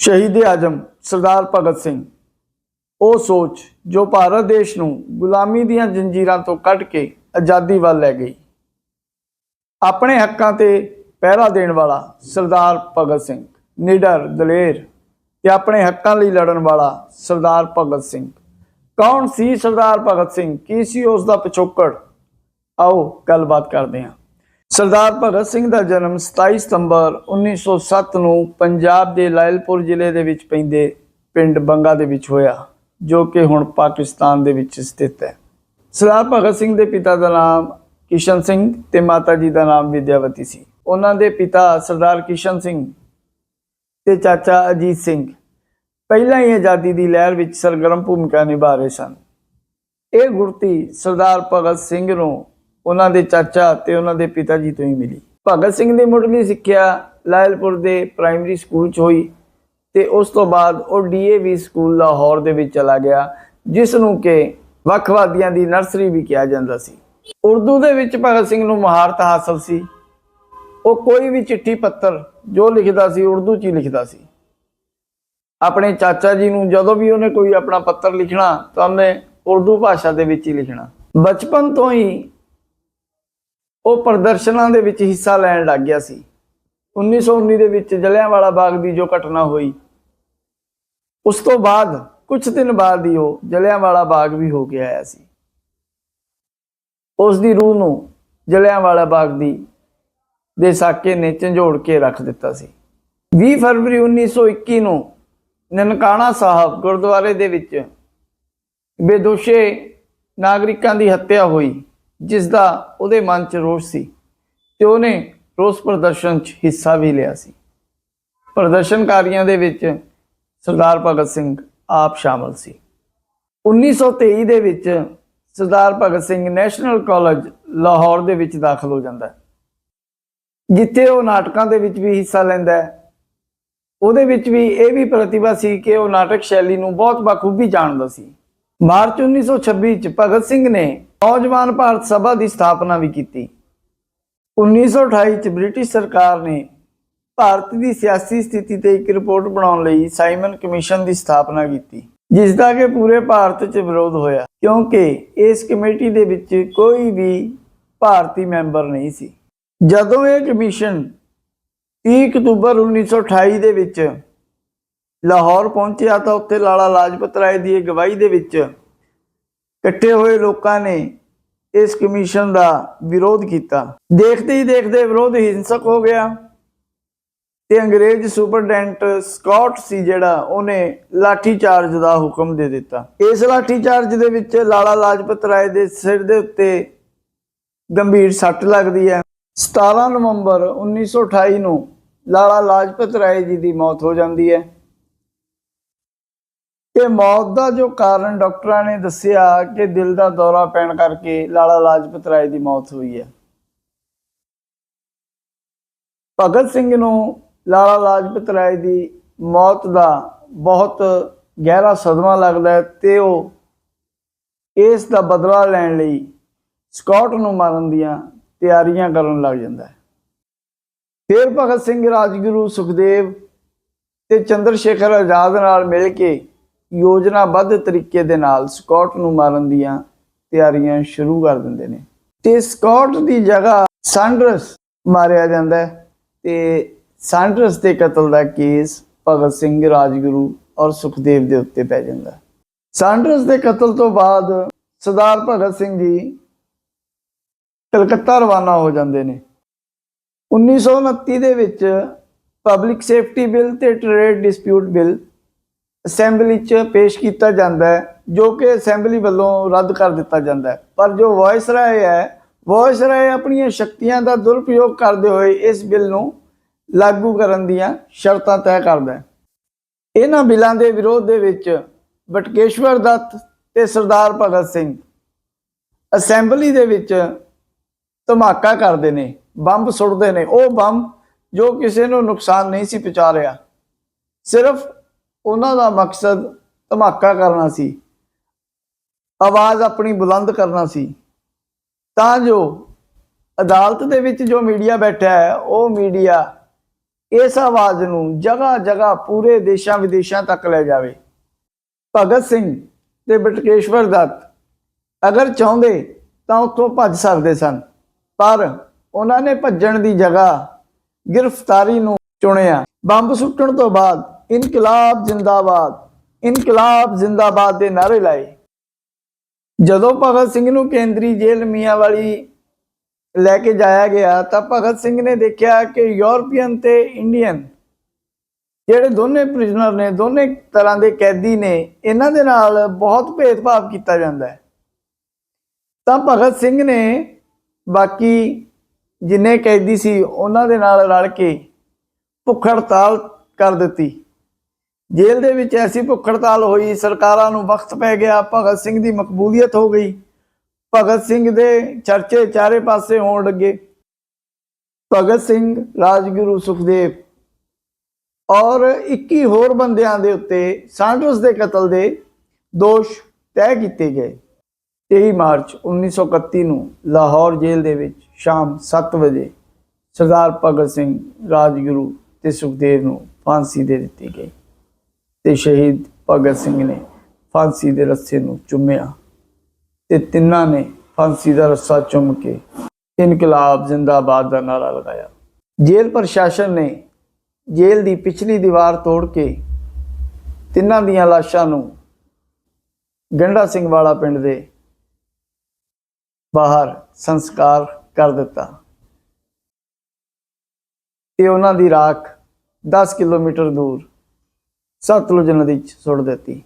ਸ਼ਹੀਦ ਆਜਮ ਸਰਦਾਰ ਭਗਤ ਸਿੰਘ। ਉਹ ਸੋਚ ਜੋ ਭਾਰਤ ਦੇਸ਼ ਨੂੰ ਗੁਲਾਮੀ ਦੀਆਂ ਜੰਜੀਰਾਂ ਤੋਂ ਕੱਢ ਕੇ ਆਜ਼ਾਦੀ ਵੱਲ ਲੈ ਗਈ। ਆਪਣੇ ਹੱਕਾਂ ਤੇ ਪਹਿਰਾ ਦੇਣ ਵਾਲਾ ਸਰਦਾਰ ਭਗਤ ਸਿੰਘ, ਨਿਡਰ, ਦਲੇਰ ਤੇ ਆਪਣੇ ਹੱਕਾਂ ਲਈ ਲੜਨ ਵਾਲਾ ਸਰਦਾਰ ਭਗਤ ਸਿੰਘ। ਕੌਣ ਸੀ ਸਰਦਾਰ ਭਗਤ ਸਿੰਘ? ਕੀ ਸੀ ਉਸ ਦਾ ਪਿਛੋਕੜ? ਆਓ ਗੱਲਬਾਤ ਕਰਦੇ ਹਾਂ। ਸਰਦਾਰ ਭਗਤ ਸਿੰਘ ਦਾ ਜਨਮ 27 ਸਤੰਬਰ 1907 ਨੂੰ ਪੰਜਾਬ ਦੇ ਲਾਇਲਪੁਰ ਜ਼ਿਲ੍ਹੇ ਦੇ ਵਿੱਚ ਪੈਂਦੇ ਪਿੰਡ ਬੰਗਾ ਦੇ ਵਿੱਚ ਹੋਇਆ, ਜੋ ਕਿ ਹੁਣ ਪਾਕਿਸਤਾਨ ਦੇ ਵਿੱਚ ਸਥਿਤ ਹੈ। ਸਰਦਾਰ ਭਗਤ ਸਿੰਘ ਦੇ ਪਿਤਾ ਦਾ ਨਾਮ ਕਿਸ਼ਨ ਸਿੰਘ ਤੇ ਮਾਤਾ ਜੀ ਦਾ ਨਾਮ ਵਿਦਿਆਵਤੀ ਸੀ। ਉਹਨਾਂ ਦੇ ਪਿਤਾ ਸਰਦਾਰ ਕਿਸ਼ਨ ਸਿੰਘ ਤੇ ਚਾਚਾ ਅਜੀਤ ਸਿੰਘ ਪਹਿਲਾਂ ਹੀ ਆਜ਼ਾਦੀ ਦੀ ਲਹਿਰ ਵਿੱਚ ਸਰਗਰਮ ਭੂਮਿਕਾ ਨਿਭਾ ਰਹੇ ਸਨ। ਇਹ ਗੁਰਤੀ ਸਰਦਾਰ ਭਗਤ ਸਿੰਘ ਨੂੰ ਉਹਨਾਂ ਦੇ ਚਾਚਾ ਤੇ ਉਹਨਾਂ ਦੇ ਪਿਤਾ ਜੀ ਤੋਂ ਹੀ ਮਿਲੀ। ਭਗਤ ਸਿੰਘ ਦੀ ਮੁੱਢਲੀ ਸਿੱਖਿਆ ਲਾਇਲਪੁਰ ਦੇ ਪ੍ਰਾਇਮਰੀ ਸਕੂਲ 'ਚ ਹੋਈ ਤੇ ਉਸ ਤੋਂ ਬਾਅਦ ਉਹ ਡੀਏਵੀ ਸਕੂਲ ਲਾਹੌਰ ਦੇ ਵਿੱਚ ਚਲਾ ਗਿਆ, ਜਿਸ ਨੂੰ ਕਿ ਵੱਖਵਾਦੀਆਂ ਦੀ ਨਰਸਰੀ ਵੀ ਕਿਹਾ ਜਾਂਦਾ ਸੀ। ਉਰਦੂ ਦੇ ਵਿੱਚ ਭਗਤ ਸਿੰਘ ਨੂੰ ਮਹਾਰਤ ਹਾਸਲ ਸੀ। ਉਹ ਕੋਈ ਵੀ ਚਿੱਠੀ ਪੱਤਰ ਜੋ ਲਿਖਦਾ ਸੀ, ਉਰਦੂ 'ਚ ਹੀ ਲਿਖਦਾ ਸੀ। ਆਪਣੇ ਚਾਚਾ ਜੀ ਨੂੰ ਜਦੋਂ ਵੀ ਉਹਨੇ ਕੋਈ ਆਪਣਾ ਪੱਤਰ ਲਿਖਣਾ ਤਾਂ ਉਹਨੇ ਉਰਦੂ ਭਾਸ਼ਾ ਦੇ ਵਿੱਚ ਹੀ ਲਿਖਣਾ। ਬਚਪਨ ਤੋਂ ਹੀ ਉਹ ਪ੍ਰਦਰਸ਼ਨਾਂ ਦੇ ਵਿੱਚ ਹਿੱਸਾ ਲੈਣ ਲੱਗ ਗਿਆ ਸੀ। 1919 ਦੇ ਵਿੱਚ ਜਲਿਆਂਵਾਲਾ ਬਾਗ ਦੀ ਜੋ ਘਟਨਾ ਹੋਈ, ਉਸ ਤੋਂ ਬਾਅਦ ਕੁਝ ਦਿਨ ਬਾਅਦ ਹੀ ਉਹ ਜਲਿਆਂਵਾਲਾ ਬਾਗ ਵੀ ਹੋ ਕੇ ਆਇਆ ਸੀ। ਉਸ ਦੀ ਰੂਹ ਨੂੰ ਜਲਿਆਂਵਾਲਾ ਬਾਗ ਦੀ ਦੇ ਸਾਕੇ ਨੇ ਝੰਜੋੜ ਕੇ ਰੱਖ ਦਿੱਤਾ ਸੀ। 20 ਫਰਵਰੀ 1921 ਨੂੰ ਨਨਕਾਣਾ ਸਾਹਿਬ ਗੁਰਦੁਆਰੇ ਦੇ ਵਿੱਚ ਬੇਦੋਸ਼ੇ ਨਾਗਰਿਕਾਂ ਦੀ ਹੱਤਿਆ ਹੋਈ। ਜਿਸ ਦਾ ਉਹਦੇ ਮਨ 'ਚ ਰੋਸ ਸੀ ਤੇ ਉਹਨੇ ਰੋਸ ਪ੍ਰਦਰਸ਼ਨ 'ਚ ਹਿੱਸਾ ਵੀ ਲਿਆ ਸੀ। ਪ੍ਰਦਰਸ਼ਨਕਾਰੀਆਂ ਦੇ ਵਿੱਚ ਸਰਦਾਰ ਭਗਤ ਸਿੰਘ ਆਪ ਸ਼ਾਮਲ ਸੀ। 1923 ਦੇ ਵਿੱਚ ਸਰਦਾਰ ਭਗਤ ਸਿੰਘ ਨੈਸ਼ਨਲ ਕਾਲਜ ਲਾਹੌਰ ਦੇ ਵਿੱਚ ਦਾਖਲ ਹੋ ਜਾਂਦਾ ਹੈ। ਜਿੱਥੇ ਉਹ ਨਾਟਕਾਂ ਦੇ ਵਿੱਚ ਵੀ ਹਿੱਸਾ ਲੈਂਦਾ ਹੈ। ਉਹਦੇ ਵਿੱਚ ਵੀ ਇਹ ਵੀ ਪ੍ਰਤਿਭਾ ਸੀ ਕਿ ਉਹ ਨਾਟਕ ਸ਼ੈਲੀ ਨੂੰ ਬਹੁਤ ਬਖੂਬੀ ਜਾਣਦਾ ਸੀ। ਮਾਰਚ 1926 ਚ ਭਗਤ ਸਿੰਘ ਨੇ ਨੌਜਵਾਨ ਭਾਰਤ ਸਭਾ ਦੀ ਸਥਾਪਨਾ ਵੀ ਕੀਤੀ। 1928 ਚ ਬ੍ਰਿਟਿਸ਼ ਸਰਕਾਰ ਨੇ ਭਾਰਤ ਦੀ ਸਿਆਸੀ ਸਥਿਤੀ ਤੇ ਇੱਕ ਰਿਪੋਰਟ ਬਣਾਉਣ ਲਈ ਸਾਈਮਨ ਕਮਿਸ਼ਨ ਦੀ ਸਥਾਪਨਾ ਕੀਤੀ ਜਿਸ ਦਾ ਕਿ ਪੂਰੇ ਭਾਰਤ 'ਚ ਵਿਰੋਧ ਹੋਇਆ, ਕਿਉਂਕਿ ਇਸ ਕਮੇਟੀ ਦੇ ਵਿੱਚ ਕੋਈ ਵੀ ਭਾਰਤੀ ਮੈਂਬਰ ਨਹੀਂ ਸੀ। ਜਦੋਂ ਇਹ ਕਮਿਸ਼ਨ 30 ਅਕਤੂਬਰ 1928 ਦੇ ਵਿੱਚ ਲਾਹੌਰ ਪਹੁੰਚਿਆ ਤਾਂ ਉੱਥੇ ਲਾਲਾ ਲਾਜਪਤ ਰਾਏ ਦੀ ਅਗਵਾਈ ਦੇ ਵਿੱਚ ਇਕੱਠੇ ਹੋਏ ਲੋਕਾਂ ਨੇ ਇਸ ਕਮਿਸ਼ਨ ਦਾ ਵਿਰੋਧ ਕੀਤਾ। ਦੇਖਦੇ ਹੀ ਦੇਖਦੇ ਵਿਰੋਧ ਹਿੰਸਕ ਹੋ ਗਿਆ ਤੇ ਅੰਗਰੇਜ਼ ਸੁਪਰਡੈਂਟ ਸਕਾਟ ਸੀ ਜਿਹੜਾ, ਉਹਨੇ ਲਾਠੀ ਚਾਰਜ ਦਾ ਹੁਕਮ ਦੇ ਦਿੱਤਾ। ਇਸ ਲਾਠੀ ਚਾਰਜ ਦੇ ਵਿੱਚ ਲਾਲਾ ਲਾਜਪਤ ਰਾਏ ਦੇ ਸਿਰ ਦੇ ਉੱਤੇ ਗੰਭੀਰ ਸੱਟ ਲੱਗਦੀ ਹੈ। 17 ਨਵੰਬਰ 1928 ਨੂੰ ਲਾਲਾ ਲਾਜਪਤ ਰਾਏ ਜੀ ਦੀ ਮੌਤ ਹੋ ਜਾਂਦੀ ਹੈ। ਇਹ ਮੌਤ ਦਾ ਜੋ ਕਾਰਨ ਡਾਕਟਰਾਂ ਨੇ ਦੱਸਿਆ ਕਿ ਦਿਲ ਦਾ ਦੌਰਾ ਪੈਣ ਕਰਕੇ ਲਾਲਾ ਲਾਜਪਤ ਰਾਏ ਦੀ ਮੌਤ ਹੋਈ ਹੈ। ਭਗਤ ਸਿੰਘ ਨੂੰ ਲਾਲਾ ਲਾਜਪਤ ਰਾਏ ਦੀ ਮੌਤ ਦਾ ਬਹੁਤ ਗਹਿਰਾ ਸਦਮਾ ਲੱਗਦਾ ਹੈ ਤੇ ਉਹ ਇਸ ਦਾ ਬਦਲਾ ਲੈਣ ਲਈ ਸਕਾਟ ਨੂੰ ਮਾਰਨ ਦੀਆਂ ਤਿਆਰੀਆਂ ਕਰਨ ਲੱਗ ਜਾਂਦਾ ਹੈ। ਫਿਰ ਭਗਤ ਸਿੰਘ ਰਾਜਗੁਰੂ ਸੁਖਦੇਵ ਤੇ ਚੰਦਰ ਸ਼ੇਖਰ ਆਜ਼ਾਦ ਨਾਲ ਮਿਲ ਕੇ ਯੋਜਨਾਬੱਧ ਤਰੀਕੇ ਦੇ ਨਾਲ ਸਕਾਟ ਨੂੰ ਮਾਰਨ ਦੀਆਂ ਤਿਆਰੀਆਂ ਸ਼ੁਰੂ ਕਰ ਦਿੰਦੇ ਨੇ। ਤੇ ਸਕਾਟ ਦੀ ਜਗ੍ਹਾ ਸੈਂਡਰਸ ਮਾਰਿਆ ਜਾਂਦਾ ਹੈ ਤੇ ਸੈਂਡਰਸ ਦੇ ਕਤਲ ਦਾ ਕੇਸ ਭਗਤ ਸਿੰਘ, ਰਾਜਗੁਰੂ ਔਰ ਸੁਖਦੇਵ ਦੇ ਉੱਤੇ ਪੈ ਜਾਂਦਾ ਹੈ। ਸੈਂਡਰਸ ਦੇ ਕਤਲ ਤੋਂ ਬਾਅਦ ਸਰਦਾਰ ਭਗਤ ਸਿੰਘ ਜੀ ਕਲਕੱਤਾ ਰਵਾਨਾ ਹੋ ਜਾਂਦੇ ਨੇ। 1929 ਦੇ ਵਿੱਚ ਪਬਲਿਕ ਸੇਫਟੀ ਬਿੱਲ ਤੇ ਟ੍ਰੇਡ ਡਿਸਪਿਊਟ ਬਿੱਲ ਅਸੈਂਬਲੀ 'ਚ ਪੇਸ਼ ਕੀਤਾ ਜਾਂਦਾ ਹੈ, ਜੋ ਕਿ ਅਸੈਂਬਲੀ ਵੱਲੋਂ ਰੱਦ ਕਰ ਦਿੱਤਾ ਜਾਂਦਾ ਹੈ। ਪਰ ਜੋ ਵਾਇਸ ਰਾਏ ਹੈ ਵਾਇਸ ਰਾਏ ਆਪਣੀਆਂ ਸ਼ਕਤੀਆਂ ਦਾ ਦੁਰਪਯੋਗ ਕਰਦੇ ਹੋਏ ਇਸ ਬਿੱਲ ਨੂੰ ਲਾਗੂ ਕਰਨ ਦੀਆਂ ਸ਼ਰਤਾਂ ਤੈਅ ਕਰਦਾ ਹੈ। ਇਹਨਾਂ ਬਿੱਲਾਂ ਦੇ ਵਿਰੋਧ ਦੇ ਵਿੱਚ ਬਟਕੇਸ਼ਵਰ ਦੱਤ ਤੇ ਸਰਦਾਰ ਭਗਤ ਸਿੰਘ ਅਸੈਂਬਲੀ ਦੇ ਵਿੱਚ ਧਮਾਕਾ ਕਰਦੇ ਨੇ, ਬੰਬ ਸੁੱਟਦੇ ਨੇ। ਉਹ ਬੰਬ ਜੋ ਕਿਸੇ ਨੂੰ ਨੁਕਸਾਨ ਨਹੀਂ ਸੀ ਪਹੁੰਚਾ ਰਿਹਾ। ਸਿਰਫ ਉਹਨਾਂ ਦਾ ਮਕਸਦ ਧਮਾਕਾ ਕਰਨਾ ਸੀ। ਆਵਾਜ਼ ਆਪਣੀ ਬੁਲੰਦ ਕਰਨਾ ਸੀ। ਤਾਂ ਜੋ ਅਦਾਲਤ ਦੇ ਵਿੱਚ ਜੋ ਮੀਡੀਆ ਬੈਠਾ ਹੈ, ਉਹ ਮੀਡੀਆ ਇਸ ਆਵਾਜ਼ ਨੂੰ ਜਗ੍ਹਾ ਜਗ੍ਹਾ ਪੂਰੇ ਦੇਸ਼ਾਂ ਵਿਦੇਸ਼ਾਂ ਤੱਕ ਲੈ ਜਾਵੇ। ਭਗਤ ਸਿੰਘ ਤੇ ਬਟਕੇਸ਼ਵਰ ਦੱਤ ਅਗਰ ਚਾਹੁੰਦੇ ਤਾਂ ਉੱਥੋਂ ਭੱਜ ਸਕਦੇ ਸਨ, ਪਰ ਉਹਨਾਂ ਨੇ ਭੱਜਣ ਦੀ ਜਗ੍ਹਾ ਗ੍ਰਿਫਤਾਰੀ ਨੂੰ ਚੁਣਿਆ। ਬੰਬ ਸੁੱਟਣ ਤੋਂ ਬਾਅਦ ਇਨਕਲਾਬ ਜਿੰਦਾਬਾਦ ਇਨਕਲਾਬ ਜਿੰਦਾਬਾਦ ਦੇ ਨਾਰੇ ਲਾਏ। ਜਦੋਂ ਭਗਤ ਸਿੰਘ ਨੂੰ ਕੇਂਦਰੀ ਜੇਲ੍ਹ ਮੀਆਂ ਵਾਲੀ ਲੈ ਕੇ ਜਾਇਆ ਗਿਆ, ਤਾਂ ਭਗਤ ਸਿੰਘ ਨੇ ਦੇਖਿਆ ਕਿ ਯੂਰਪੀਅਨ ਤੇ ਇੰਡੀਅਨ ਜਿਹੜੇ ਦੋਨੇ ਪ੍ਰਿਜ਼ਨਰ ਨੇ, ਦੋਨੇ ਤਰ੍ਹਾਂ ਦੇ ਕੈਦੀ ਨੇ, ਇਹਨਾਂ ਦੇ ਨਾਲ ਬਹੁਤ ਭੇਦਭਾਵ ਕੀਤਾ ਜਾਂਦਾ ਹੈ। ਤਾਂ ਭਗਤ ਸਿੰਘ ਨੇ ਬਾਕੀ ਜਿੰਨੇ ਕੈਦੀ ਸੀ, ਉਹਨਾਂ ਦੇ ਨਾਲ ਰਲ ਕੇ ਭੁੱਖ ਹੜਤਾਲ ਕਰ ਦਿੱਤੀ। ਜੇਲ੍ਹ ਦੇ ਵਿੱਚ ਐਸੀ ਭੁੱਖ ਹੜਤਾਲ ਹੋਈ, ਸਰਕਾਰਾਂ ਨੂੰ ਵਕਤ ਪੈ ਗਿਆ, ਭਗਤ ਸਿੰਘ ਦੀ ਮਕਬੂਲੀਅਤ ਹੋ ਗਈ। ਭਗਤ ਸਿੰਘ ਦੇ ਚਰਚੇ ਚਾਰੇ ਪਾਸੇ ਹੋਣ ਲੱਗੇ। ਭਗਤ ਸਿੰਘ, ਰਾਜਗੁਰੂ ਸੁਖਦੇਵ ਔਰ 21 ਹੋਰ ਬੰਦਿਆਂ ਦੇ ਉੱਤੇ ਸਾਂਡਰਸ ਦੇ ਕਤਲ ਦੇ ਦੋਸ਼ ਤੈਅ ਕੀਤੇ ਗਏ। 23 ਮਾਰਚ 1931 ਨੂੰ ਲਾਹੌਰ ਜੇਲ੍ਹ ਦੇ ਵਿੱਚ ਸ਼ਾਮ 7 ਵਜੇ ਸਰਦਾਰ ਭਗਤ ਸਿੰਘ, ਰਾਜਗੁਰੂ ਤੇ ਸੁਖਦੇਵ ਨੂੰ ਫਾਂਸੀ ਦੇ ਦਿੱਤੀ ਗਈ। ਤੇ ਸ਼ਹੀਦ ਭਗਤ ਸਿੰਘ ਨੇ ਫਾਂਸੀ ਦੇ ਰੱਸੇ ਨੂੰ ਚੁੰਮਿਆ ਤੇ ਤਿੰਨਾਂ ਨੇ ਫਾਂਸੀ ਦਾ ਰੱਸਾ ਚੁੰਮ ਕੇ ਇਨਕਲਾਬ ਜ਼ਿੰਦਾਬਾਦ ਦਾ ਨਾਰਾ ਲਗਾਇਆ। ਜੇਲ੍ਹ ਪ੍ਰਸ਼ਾਸਨ ਨੇ ਜੇਲ੍ਹ ਦੀ ਪਿਛਲੀ ਦੀਵਾਰ ਤੋੜ ਕੇ ਤਿੰਨਾਂ ਦੀਆਂ ਲਾਸ਼ਾਂ ਨੂੰ ਗੰਡਾ ਸਿੰਘ ਵਾਲਾ ਪਿੰਡ ਦੇ ਬਾਹਰ ਸੰਸਕਾਰ ਕਰ ਦਿੱਤਾ ਤੇ ਉਹਨਾਂ ਦੀ ਰਾਖ 10 ਕਿਲੋਮੀਟਰ ਦੂਰ ਸਤਲੁਜ ਨਦੀ 'ਚ ਸੁੱਟ ਦਿੱਤੀ।